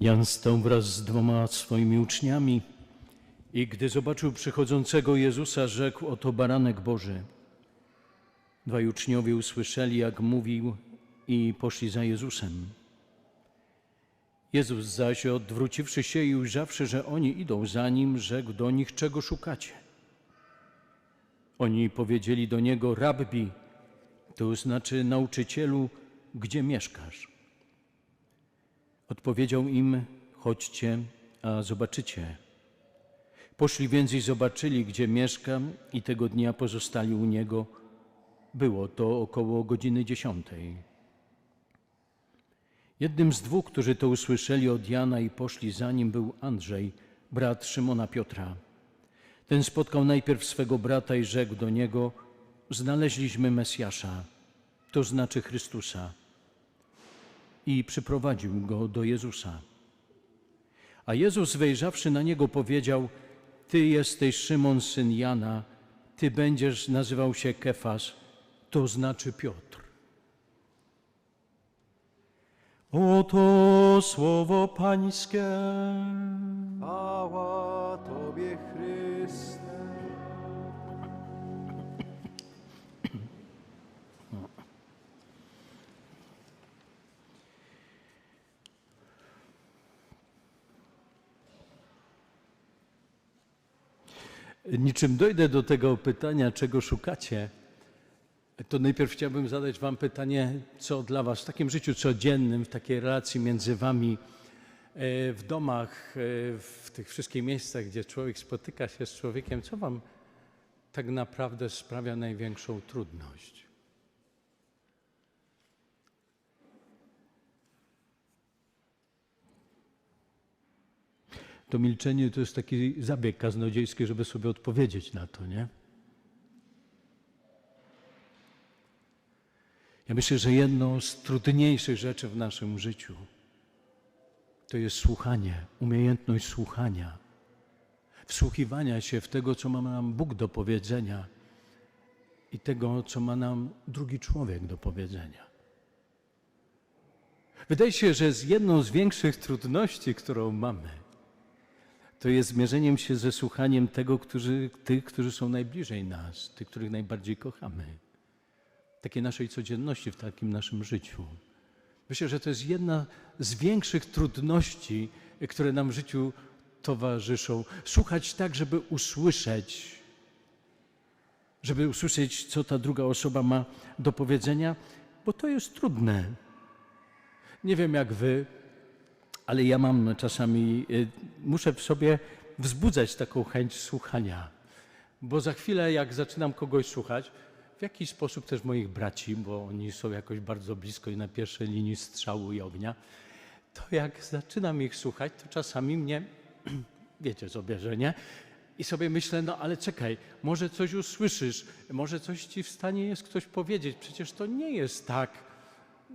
Jan stał wraz z dwoma swoimi uczniami i gdy zobaczył przychodzącego Jezusa, rzekł: Oto baranek Boży. Dwaj uczniowie usłyszeli, jak mówił, i poszli za Jezusem. Jezus zaś, odwróciwszy się i ujrzawszy, że oni idą za nim, rzekł do nich: Czego szukacie? Oni powiedzieli do niego: Rabbi, to znaczy nauczycielu, gdzie mieszkasz? Odpowiedział im: Chodźcie, a zobaczycie. Poszli więc i zobaczyli, gdzie mieszkam, i tego dnia pozostali u niego. Było to około godziny dziesiątej. Jednym z dwóch, którzy to usłyszeli od Jana i poszli za nim, był Andrzej, brat Szymona Piotra. Ten spotkał najpierw swego brata i rzekł do niego: Znaleźliśmy Mesjasza, to znaczy Chrystusa. I przyprowadził go do Jezusa. A Jezus, wejrzawszy na niego, powiedział: Ty jesteś Szymon, syn Jana, ty będziesz nazywał się Kefas, to znaczy Piotr. Oto słowo Pańskie. Chwała Tobie, Chryste. Niczym dojdę do tego pytania, czego szukacie, to najpierw chciałbym zadać Wam pytanie, co dla Was w takim życiu codziennym, w takiej relacji między Wami, e, w domach, e, w tych wszystkich miejscach, gdzie człowiek spotyka się z człowiekiem, co Wam tak naprawdę sprawia największą trudność? To milczenie to jest taki zabieg kaznodziejski, żeby sobie odpowiedzieć na to, nie? Ja myślę, że jedną z trudniejszych rzeczy w naszym życiu to jest słuchanie, umiejętność słuchania, wsłuchiwania się w tego, co ma nam Bóg do powiedzenia i tego, co ma nam drugi człowiek do powiedzenia. Wydaje się, że z jedną z większych trudności, którą mamy, to jest zmierzeniem się ze słuchaniem tego, którzy, tych, którzy są najbliżej nas, tych, których najbardziej kochamy. Takiej naszej codzienności, w takim naszym życiu. Myślę, że to jest jedna z większych trudności, które nam w życiu towarzyszą. Słuchać tak, żeby usłyszeć, żeby usłyszeć, co ta druga osoba ma do powiedzenia, bo to jest trudne. Nie wiem jak wy, ale ja mam czasami, y, muszę w sobie wzbudzać taką chęć słuchania. Bo za chwilę, jak zaczynam kogoś słuchać, w jakiś sposób też moich braci, bo oni są jakoś bardzo blisko i na pierwszej linii strzału i ognia, to jak zaczynam ich słuchać, to czasami mnie, wiecie sobie, że nie? I sobie myślę, no ale czekaj, może coś usłyszysz, może coś ci w stanie jest ktoś powiedzieć. Przecież to nie jest tak,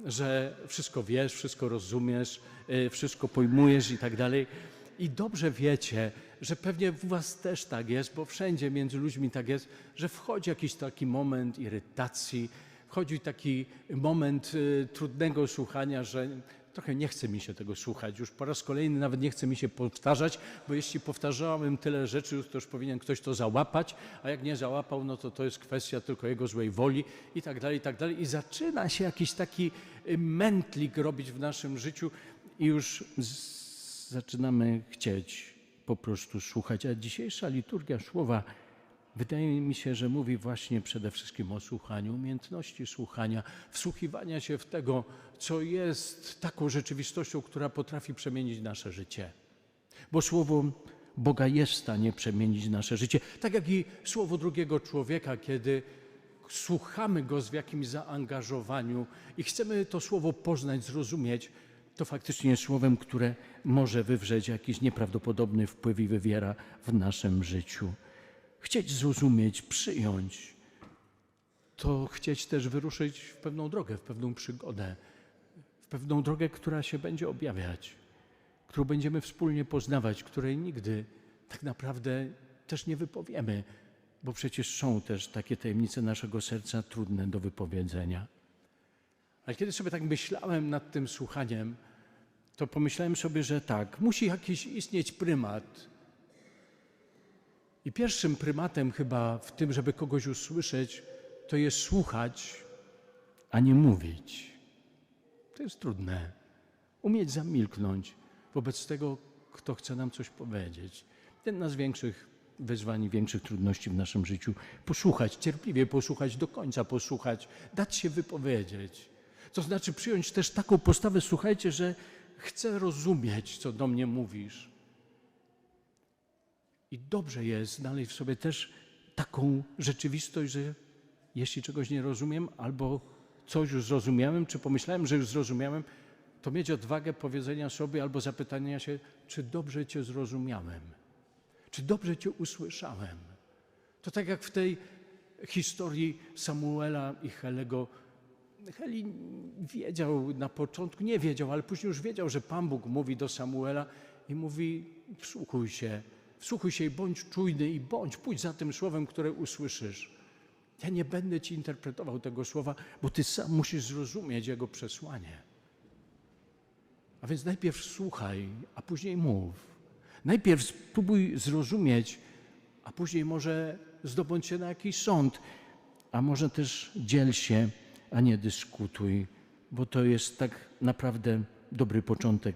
że wszystko wiesz, wszystko rozumiesz, y, wszystko pojmujesz i tak dalej. I dobrze wiecie, że pewnie u was też tak jest, bo wszędzie między ludźmi tak jest, że wchodzi jakiś taki moment irytacji, wchodzi taki moment y, trudnego słuchania, że trochę nie chce mi się tego słuchać. Już po raz kolejny nawet nie chce mi się powtarzać, bo jeśli powtarzałem tyle rzeczy, to już powinien ktoś to załapać, a jak nie załapał, no to to jest kwestia tylko jego złej woli i tak dalej, i tak dalej. I zaczyna się jakiś taki y, mętlik robić w naszym życiu i już zaczynamy chcieć po prostu słuchać. A dzisiejsza liturgia słowa wydaje mi się, że mówi właśnie przede wszystkim o słuchaniu, umiejętności słuchania, wsłuchiwania się w tego, co jest taką rzeczywistością, która potrafi przemienić nasze życie. Bo słowo Boga jest w stanie przemienić nasze życie, tak jak i słowo drugiego człowieka, kiedy słuchamy go z jakimś zaangażowaniu i chcemy to słowo poznać, zrozumieć, to faktycznie jest słowem, które może wywrzeć jakiś nieprawdopodobny wpływ i wywiera w naszym życiu. Chcieć zrozumieć, przyjąć, to chcieć też wyruszyć w pewną drogę, w pewną przygodę, w pewną drogę, która się będzie objawiać, którą będziemy wspólnie poznawać, której nigdy tak naprawdę też nie wypowiemy, bo przecież są też takie tajemnice naszego serca trudne do wypowiedzenia. Ale kiedy sobie tak myślałem nad tym słuchaniem, to pomyślałem sobie, że tak, musi jakiś istnieć prymat. I pierwszym prymatem chyba w tym, żeby kogoś usłyszeć, to jest słuchać, a nie mówić. To jest trudne. Umieć zamilknąć wobec tego, kto chce nam coś powiedzieć. Jedna z większych wyzwań większych trudności w naszym życiu. Posłuchać, cierpliwie posłuchać, do końca posłuchać, dać się wypowiedzieć. To znaczy przyjąć też taką postawę, słuchajcie, że chcę rozumieć, co do mnie mówisz. I dobrze jest znaleźć w sobie też taką rzeczywistość, że jeśli czegoś nie rozumiem, albo coś już zrozumiałem, czy pomyślałem, że już zrozumiałem, to mieć odwagę powiedzenia sobie albo zapytania się, czy dobrze Cię zrozumiałem, czy dobrze Cię usłyszałem. To tak jak w tej historii Samuela i Helego. Heli wiedział na początku, nie wiedział, ale później już wiedział, że Pan Bóg mówi do Samuela i mówi: Wsłuchuj się, wsłuchuj się i bądź czujny i bądź, pójdź za tym słowem, które usłyszysz. Ja nie będę ci interpretował tego słowa, bo ty sam musisz zrozumieć jego przesłanie. A więc najpierw słuchaj, a później mów. Najpierw spróbuj zrozumieć, a później może zdobądź się na jakiś sąd, a może też dziel się, a nie dyskutuj, bo to jest tak naprawdę dobry początek,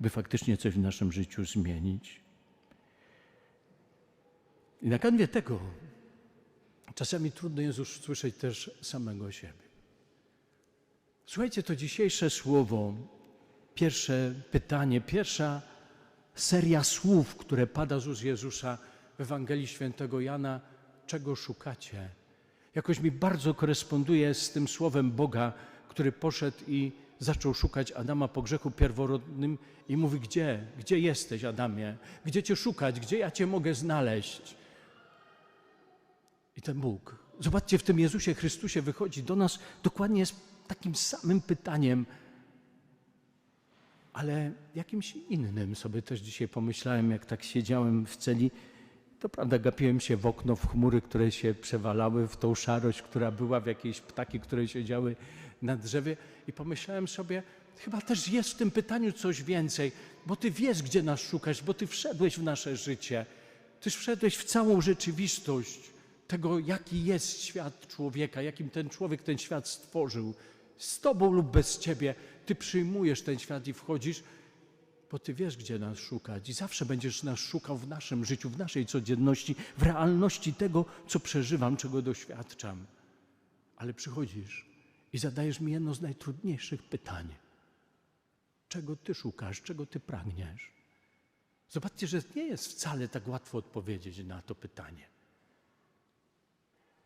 by faktycznie coś w naszym życiu zmienić. I na kanwie tego czasami trudno jest już słyszeć też samego siebie. Słuchajcie, to dzisiejsze słowo, pierwsze pytanie, pierwsza seria słów, które pada z ust Jezusa w Ewangelii Świętego Jana, czego szukacie? Jakoś mi bardzo koresponduje z tym słowem Boga, który poszedł i zaczął szukać Adama po grzechu pierworodnym i mówi: Gdzie? Gdzie jesteś, Adamie? Gdzie cię szukać? Gdzie ja cię mogę znaleźć? I ten Bóg, zobaczcie, w tym Jezusie Chrystusie wychodzi do nas dokładnie z takim samym pytaniem, ale jakimś innym sobie też dzisiaj pomyślałem, jak tak siedziałem w celi. To prawda, gapiłem się w okno, w chmury, które się przewalały, w tą szarość, która była, w jakieś ptaki, które siedziały na drzewie i pomyślałem sobie, chyba też jest w tym pytaniu coś więcej, bo Ty wiesz, gdzie nas szukać, bo Ty wszedłeś w nasze życie. Tyś wszedłeś w całą rzeczywistość tego, jaki jest świat człowieka, jakim ten człowiek ten świat stworzył. Z Tobą lub bez Ciebie Ty przyjmujesz ten świat i wchodzisz, bo Ty wiesz, gdzie nas szukać i zawsze będziesz nas szukał w naszym życiu, w naszej codzienności, w realności tego, co przeżywam, czego doświadczam. Ale przychodzisz i zadajesz mi jedno z najtrudniejszych pytań. Czego Ty szukasz, czego Ty pragniesz? Zobaczcie, że nie jest wcale tak łatwo odpowiedzieć na to pytanie.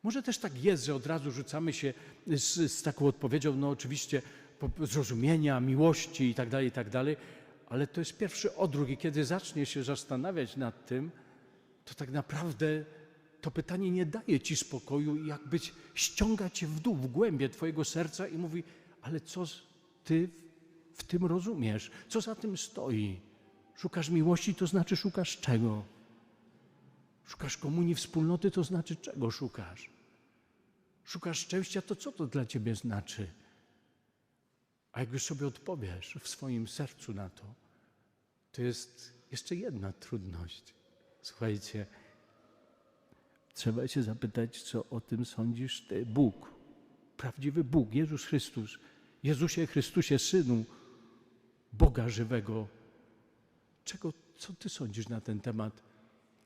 Może też tak jest, że od razu rzucamy się z, z taką odpowiedzią, no oczywiście zrozumienia, miłości i tak dalej, i tak dalej, ale to jest pierwszy odruch i kiedy zacznie się zastanawiać nad tym, to tak naprawdę to pytanie nie daje ci spokoju i jakby ściąga cię w dół, w głębie twojego serca i mówi, ale co ty w tym rozumiesz? Co za tym stoi? Szukasz miłości, to znaczy szukasz czego? Szukasz komunii, wspólnoty, to znaczy czego szukasz? Szukasz szczęścia, to co to dla ciebie znaczy? A jak już sobie odpowiesz w swoim sercu na to, to jest jeszcze jedna trudność. Słuchajcie, trzeba się zapytać, co o tym sądzisz Ty, Bóg, prawdziwy Bóg, Jezus Chrystus, Jezusie Chrystusie, Synu Boga żywego. Czego, co Ty sądzisz na ten temat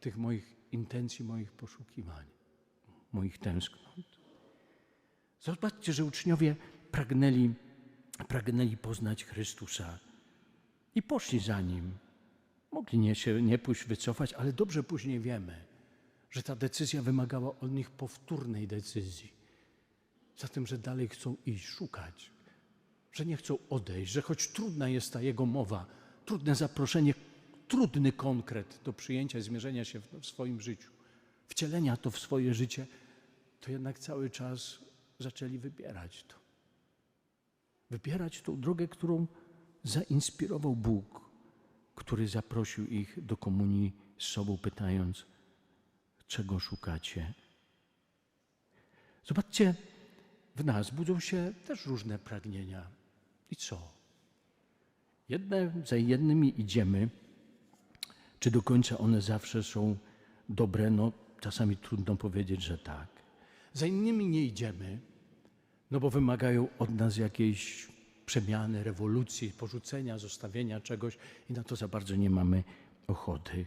tych moich intencji, moich poszukiwań, moich tęsknot? Zobaczcie, że uczniowie pragnęli, pragnęli poznać Chrystusa i poszli za Nim. Mogli nie się nie pójść, wycofać, ale dobrze później wiemy, że ta decyzja wymagała od nich powtórnej decyzji. Zatem, że dalej chcą iść, szukać, że nie chcą odejść, że choć trudna jest ta Jego mowa, trudne zaproszenie, trudny konkret do przyjęcia, zmierzenia się w, w swoim życiu, wcielenia to w swoje życie, to jednak cały czas zaczęli wybierać to. Wybierać tą drogę, którą zainspirował Bóg, który zaprosił ich do komunii z sobą, pytając, czego szukacie. Zobaczcie, w nas budzą się też różne pragnienia. I co? Jedne za jednymi idziemy. Czy do końca one zawsze są dobre? No, czasami trudno powiedzieć, że tak. Za innymi nie idziemy, no bo wymagają od nas jakiejś przemiany, rewolucji, porzucenia, zostawienia czegoś i na to za bardzo nie mamy ochoty.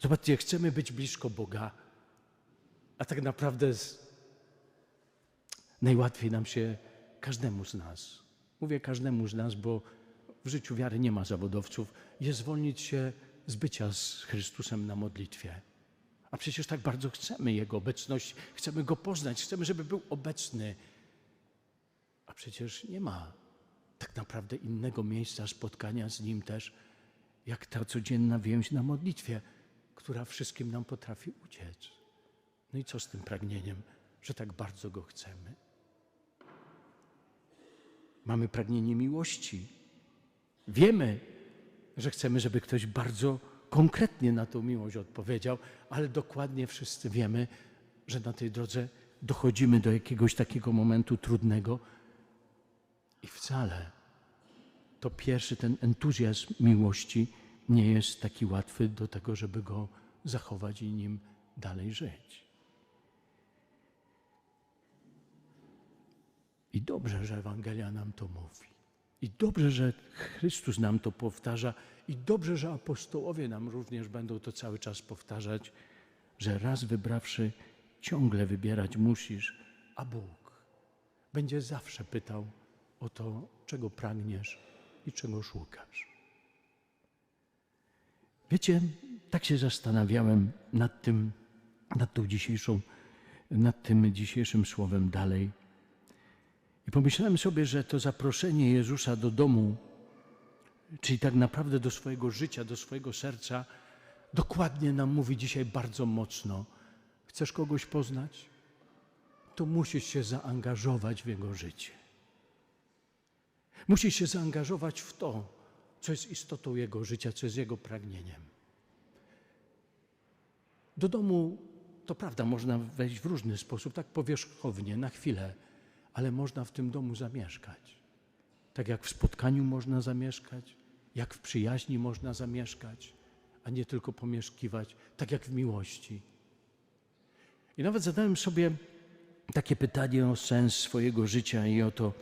Zobaczcie, chcemy być blisko Boga, a tak naprawdę z... najłatwiej nam się każdemu z nas, mówię każdemu z nas, bo w życiu wiary nie ma zawodowców, jest zwolnić się z bycia z Chrystusem na modlitwie. A przecież tak bardzo chcemy Jego obecność, chcemy Go poznać, chcemy, żeby był obecny. A przecież nie ma tak naprawdę innego miejsca spotkania z Nim też, jak ta codzienna więź na modlitwie, która wszystkim nam potrafi uciec. No i co z tym pragnieniem, że tak bardzo Go chcemy? Mamy pragnienie miłości. Wiemy, że chcemy, żeby ktoś bardzo konkretnie na tą miłość odpowiedział, ale dokładnie wszyscy wiemy, że na tej drodze dochodzimy do jakiegoś takiego momentu trudnego i wcale to pierwszy ten entuzjazm miłości nie jest taki łatwy do tego, żeby go zachować i nim dalej żyć. I dobrze, że Ewangelia nam to mówi. I dobrze, że Chrystus nam to powtarza. I dobrze, że apostołowie nam również będą to cały czas powtarzać, że raz wybrawszy, ciągle wybierać musisz, a Bóg będzie zawsze pytał o to, czego pragniesz i czego szukasz. Wiecie, tak się zastanawiałem nad tym, nad tą dzisiejszą, nad tym dzisiejszym słowem dalej. I pomyślałem sobie, że to zaproszenie Jezusa do domu, czyli tak naprawdę do swojego życia, do swojego serca, dokładnie nam mówi dzisiaj bardzo mocno. Chcesz kogoś poznać? To musisz się zaangażować w jego życie. Musisz się zaangażować w to, co jest istotą jego życia, co jest jego pragnieniem. Do domu, to prawda, można wejść w różny sposób, tak powierzchownie, na chwilę, ale można w tym domu zamieszkać. Tak jak w spotkaniu można zamieszkać, jak w przyjaźni można zamieszkać, a nie tylko pomieszkiwać, tak jak w miłości. I nawet zadałem sobie takie pytanie o sens swojego życia i o to,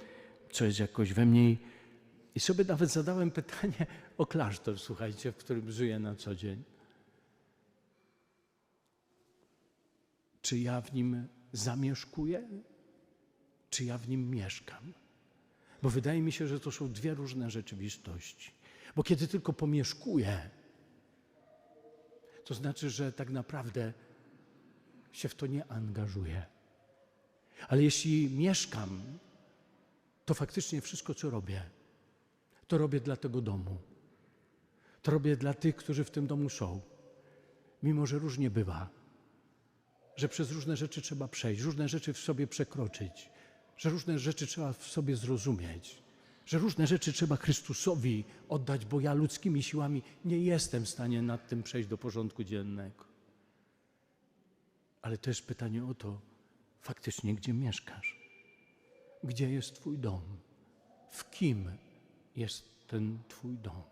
co jest jakoś we mnie. I sobie nawet zadałem pytanie o klasztor, słuchajcie, w którym żyję na co dzień. Czy ja w nim zamieszkuję? Czy ja w nim mieszkam. Bo wydaje mi się, że to są dwie różne rzeczywistości. Bo kiedy tylko pomieszkuję, to znaczy, że tak naprawdę się w to nie angażuję. Ale jeśli mieszkam, to faktycznie wszystko, co robię, to robię dla tego domu. To robię dla tych, którzy w tym domu są. Mimo, że różnie bywa, że przez różne rzeczy trzeba przejść, różne rzeczy w sobie przekroczyć że różne rzeczy trzeba w sobie zrozumieć, że różne rzeczy trzeba Chrystusowi oddać, bo ja ludzkimi siłami nie jestem w stanie nad tym przejść do porządku dziennego. Ale też pytanie o to, faktycznie gdzie mieszkasz? Gdzie jest Twój dom? W kim jest ten Twój dom?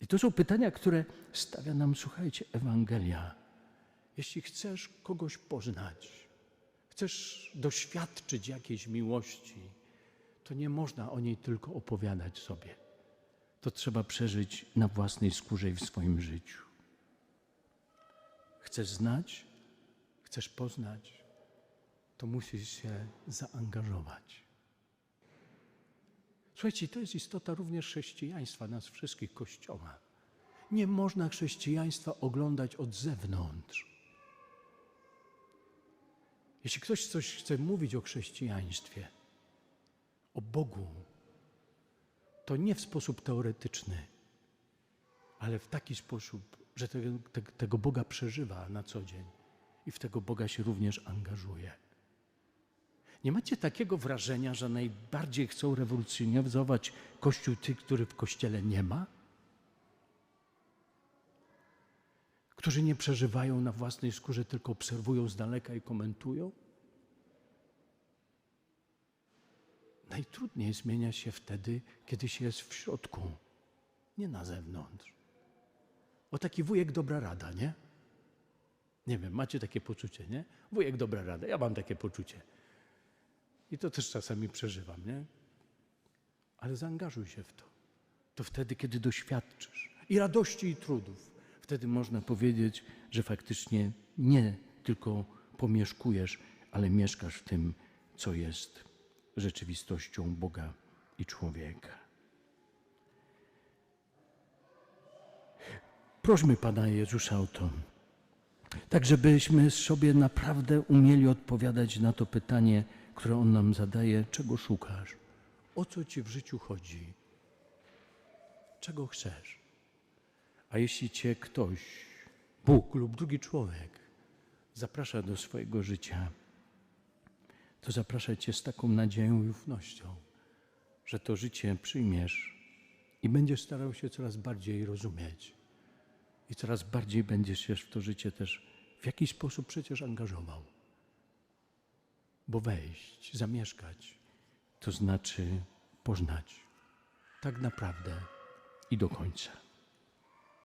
I to są pytania, które stawia nam, słuchajcie, Ewangelia. Jeśli chcesz kogoś poznać, chcesz doświadczyć jakiejś miłości, to nie można o niej tylko opowiadać sobie. To trzeba przeżyć na własnej skórze i w swoim życiu. Chcesz znać, chcesz poznać, to musisz się zaangażować. Słuchajcie, to jest istota również chrześcijaństwa, nas wszystkich, Kościoła. Nie można chrześcijaństwa oglądać od zewnątrz. Jeśli ktoś coś chce mówić o chrześcijaństwie, o Bogu, to nie w sposób teoretyczny, ale w taki sposób, że tego, te, tego Boga przeżywa na co dzień i w tego Boga się również angażuje. Nie macie takiego wrażenia, że najbardziej chcą rewolucjonizować Kościół tych, których w Kościele nie ma? Którzy nie przeżywają na własnej skórze, tylko obserwują z daleka i komentują? Najtrudniej zmienia się wtedy, kiedy się jest w środku, nie na zewnątrz. O taki wujek dobra rada, nie? Nie wiem, macie takie poczucie, nie? Wujek dobra rada, ja mam takie poczucie. I to też czasami przeżywam, nie? Ale zaangażuj się w to. To wtedy, kiedy doświadczysz i radości, i trudów. Wtedy można powiedzieć, że faktycznie nie tylko pomieszkujesz, ale mieszkasz w tym, co jest rzeczywistością Boga i człowieka. Prośmy Pana Jezusa o to, tak żebyśmy sobie naprawdę umieli odpowiadać na to pytanie, które On nam zadaje, czego szukasz, o co Ci w życiu chodzi, czego chcesz. A jeśli Cię ktoś, Bóg lub drugi człowiek, zaprasza do swojego życia, to zaprasza Cię z taką nadzieją i ufnością, że to życie przyjmiesz i będziesz starał się coraz bardziej rozumieć. I coraz bardziej będziesz się w to życie też w jakiś sposób przecież angażował. Bo wejść, zamieszkać, to znaczy poznać tak naprawdę i do końca.